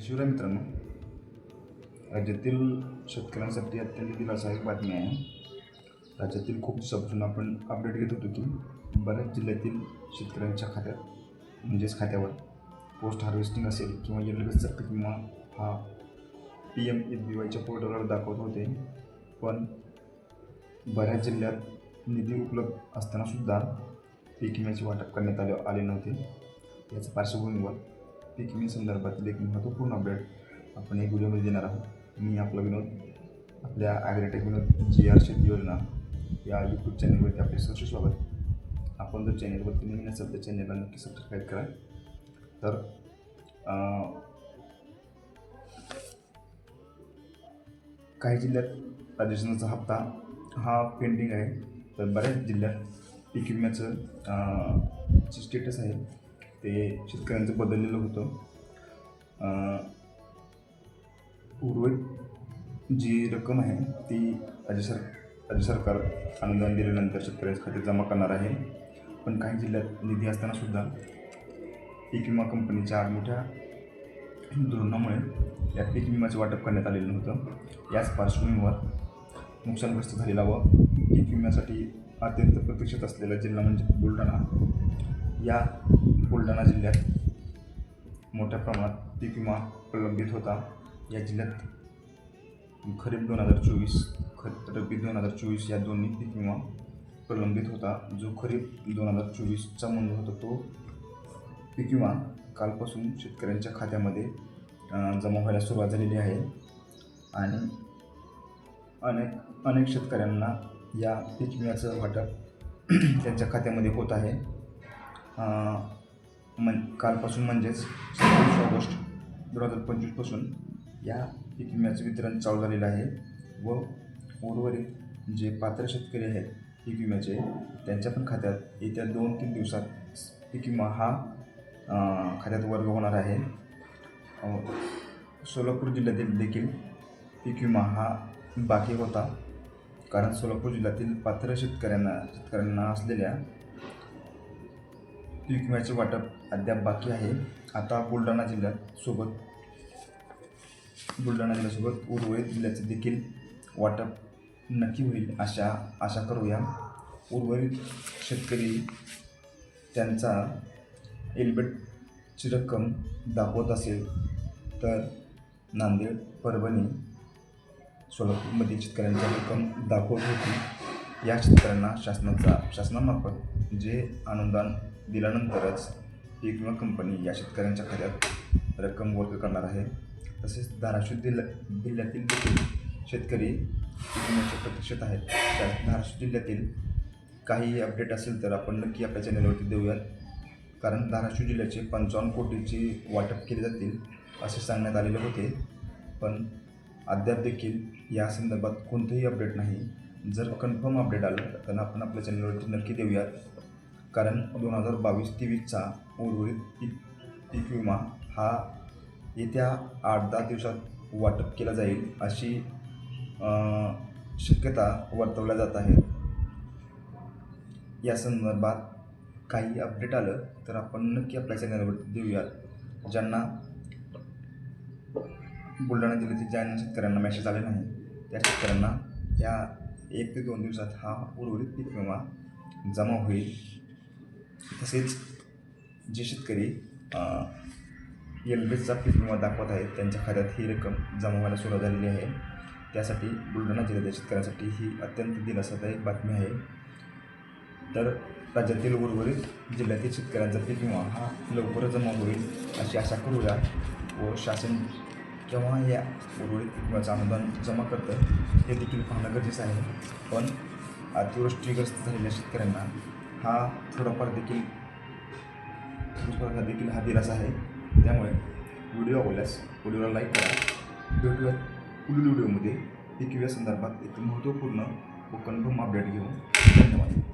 शिवराय मित्रांनो राज्यातील शेतकऱ्यांसाठी अत्यंत दिलासादायक बातमी आहे. राज्यातील खूप दिवसापासून आपण अपडेट घेत होतो की बऱ्याच जिल्ह्यातील शेतकऱ्यांच्या खात्यात म्हणजेच खात्यावर पोस्ट हार्वेस्टिंग असेल किंवा येल्लोबेसचा पीक विमा हा पी एम ए बी वायच्या पोर्टलवर दाखवत होते. पण बऱ्याच जिल्ह्यात निधी उपलब्ध असतानासुद्धा पीक विम्याचे वाटप करण्यात आले आले नव्हते. याच्या पार्श्वभूमीवर पीक विमे संदर्भातील एक महत्त्वपूर्ण अपडेट आपण एक व्हिडिओमध्ये देणार आहोत. मी आपला विनोद आपल्या ॲग्रेटेक विनोद जी आर शेती योजना या यूट्यूब चॅनलवरती आपले सहर्ष स्वागत. आपण जर चॅनलवरती नवीन असेल तर चॅनलला नक्की सबस्क्राईब करा. तर काही जिल्ह्यात राजस्थानचा हप्ता हा पेंडिंग आहे. तर बऱ्याच जिल्ह्यात पीक विम्याचं जे स्टेटस आहे ते शेतकऱ्यांचं बदललेलं होतं. उर्वरित जी रक्कम आहे ती राज्य सर राज्य सरकार अनुदान दिल्यानंतर शेतकऱ्यांच्या खात्यात जमा करणार आहे. पण काही जिल्ह्यात निधी असतानासुद्धा पीक विमा कंपनीच्या आडमोठ्या धोरणामुळे या पीक विम्याचं वाटप करण्यात आलेलं नव्हतं. याच पार्श्वभूमीवर नुकसानग्रस्त झालेला व पीक विम्यासाठी अत्यंत प्रतीक्षित असलेला जिल्हा म्हणजे बुलढाणा. या बुलढाणा जिल्ह्यात मोठ्या प्रमाणात पीक विमा प्रलंबित होता. या जिल्ह्यात खरीप दोन हजार चोवीस खत रब्बी दोन हजार चोवीस या दोन्ही पीक विमा प्रलंबित होता. जो खरीप दोन हजार चोवीसचा मंजूर होता तो पीक विमा कालपासून शेतकऱ्यांच्या खात्यामध्ये जमा व्हायला सुरुवात झालेली आहे. आणि अनेक अनेक शेतकऱ्यांना या पीक विम्याचं वाटप त्यांच्या खात्यामध्ये होत आहे. मन कालपासून म्हणजेच सत्तावीस ऑगस्ट दोन हजार पंचवीसपासून या पीक विम्याचं वितरण चालू झालेलं आहे व उर्वरित जे पात्र शेतकरी आहेत पीक विम्याचे त्यांच्या पण खात्यात येत्या दोन तीन दिवसात पीक विमा हा खात्यात वर्ग होणार आहे. सोलापूर जिल्ह्यातील देखील पीक विमा हा बाकी होता. कारण सोलापूर जिल्ह्यातील पात्र शेतकऱ्यांना शेतकऱ्यांना असलेल्या पीक विम्याचे वाटप अद्याप बाकी आहे. आता बुलढाणा जिल्ह्यात सोबत बुलढाणा जिल्ह्यासोबत उर्वरित जिल्ह्याचे देखील वाटप नक्की होईल अशा आशा करूया. उर्वरित शेतकरी त्यांचा एलबेटची रक्कम दाखवत असेल तर नांदेड परभणी सोलापूरमधील शेतकऱ्यांची रक्कम दाखवत होती. या शेतकऱ्यांना शासनाचा शासनामार्फत जे अनुदान दिल्यानंतरच पीक विमा कंपनी या शेतकऱ्यांच्या खात्यात रक्कम वर्ग करणार आहे. तसेच धाराशिव जिल्हा जिल्ह्यातील देखील शेतकरी पीक विम्याच्या प्रतीक्षेत आहेत. त्या धाराशिव जिल्ह्यातील काही अपडेट असेल तर आपण नक्की आपल्या चॅनलवरती देऊयात. कारण धाराशिव जिल्ह्याचे पंचावन्न कोटीची वाटप केले जातील असे सांगण्यात आलेले होते. पण अद्याप देखील या संदर्भात कोणतंही अपडेट नाही. जर कन्फर्म अपडेट आलं तर आपण आपल्या चॅनलवरती नक्की देऊयात. कारण दोन हजार बावीस तेवीसचा उर्वरित पीक पीक विमा हा येत्या आठ दहा दिवसात वाटप केला जाईल अशी शक्यता वर्तवल्या जात आहे. या संदर्भात काही अपडेट आलं तर आपण नक्की आपल्या चॅनलवरती देऊयात. ज्यांना बुलढाणा जिल्ह्यातील ज्या शेतकऱ्यांना मेसेज आले नाही त्या शेतकऱ्यांना या एक ते दोन दिवसात हा उर्वरित पीक विमा जमा होईल. तसेच जे शेतकरी एलबेसचा पीक विमा दाखवत आहेत त्यांच्या खात्यात ही रक्कम जमा व्हायला सुरुवात झालेली आहे. त्यासाठी बुलढाणा जिल्ह्यातील शेतकऱ्यांसाठी ही अत्यंत दिलासादायक बातमी आहे. तर राज्यातील उर्वरित जिल्ह्यातील शेतकऱ्यांचा पीक विमा हा लवकरच जमा होईल अशी आशा करूया व शासन जेव्हा या उर्वरित किंवा विम्याचं अनुदान जमा करतं हे देखील पाहणं गरजेचं आहे. पण अतिवृष्टीग्रस्त झालेल्या शेतकऱ्यांना हा थोडाफार देखील थोडाफार देखील हा दिलासा आहे. त्यामुळे व्हिडिओ आवडल्यास व्हिडिओला लाईक करा. भेटूयात पुढील व्हिडिओमध्ये. पीक संदर्भात एक महत्त्वपूर्ण व कन्फर्म अपडेट घेऊन. धन्यवाद.